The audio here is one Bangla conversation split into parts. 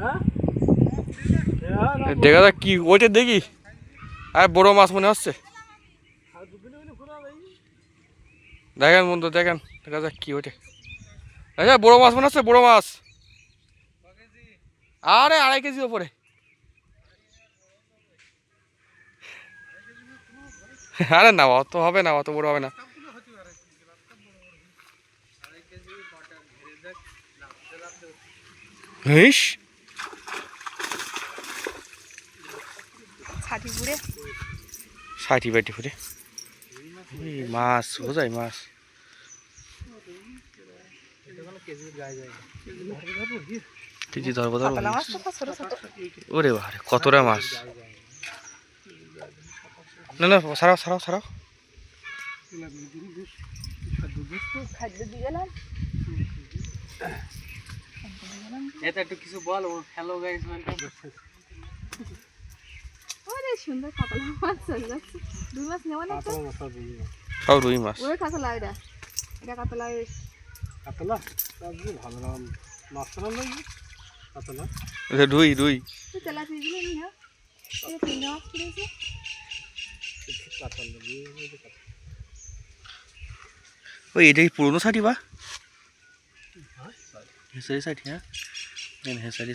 হ্যাঁ? দেখা যাক কি ওইটা দেখি। আর, বড় মাছ মনে হচ্ছে। দেখেন বন্ধু, দেখেন। দেখা যাক কি ওইটা আচ্ছা বড় মাছ মনে হচ্ছে, বড় মাছ। আরে, আড়াই কেজি ওপরে। আরে, না, অত হবে না, অত বড় হবে না। হিস ছাটি পুড়ে। ষাটি বাটি মাছ বোঝাই মাছ। কেজি ধরবো ধরবো। ছোট ছোট। ওরে বারে কতটা মাছ। না না সারাও সারাও সারাও। খাদ্য দিয়ে গেলাম এটা একটু কিছু বল হ্যালো গাইস ওয়েলকাম ওরে সুন্দর কাতলা মাছ চলে দুই মাছ নেওয়া না তো? সব রুই মাছ। ওরে কাতলা এটা এটা কাতলা কাতলা? সবজি ভালো নাম মাছটা লাগবে কাতলা? এটা রুই রুই। তুই তেলা এটা মাছ কাতলা ওই এটা কি পুরোনো শাড়ি বা? হেসারি শাড়ি হ্যাঁ হেসারি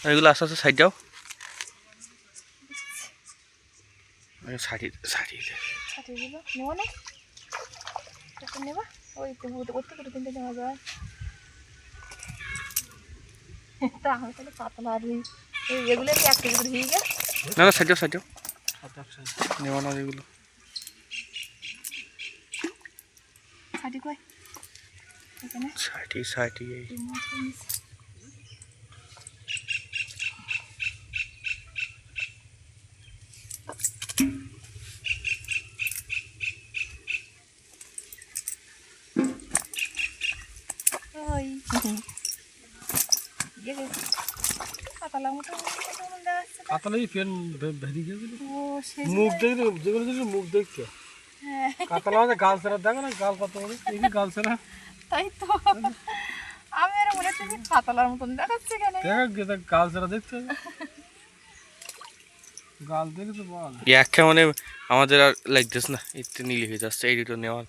আর এগুলো আস্তে আস্তে সাইড যাও শাড়ি শাড়ি ছাটিগুলো নেব না? নেবা। ওই ওর থেকে তিনটে নেওয়া যায় তা আমি তাহলে কাতলা রুই এগুলো কি এক কেজি দিয়ে গে না না সাইড যাও নেওয়া না এগুলো কই এই। ভেদি গেছিল মুখ যেগুলো মুখ দেখছ হ্যাঁ। কাতলা মানে গাল ছাড়া দেখো না গাল কত গাল ছাড়া তাই তো। আমি আর মনে হচ্ছে যে মতন দেখাচ্ছে কেন দেখা গাল ছাড়া দেখছ গাল দেখে তো বল। এক মানে আমাদের আর লাগতেছে না একটু নীল হয়ে যাচ্ছে এডিটর দুটো নেওয়ার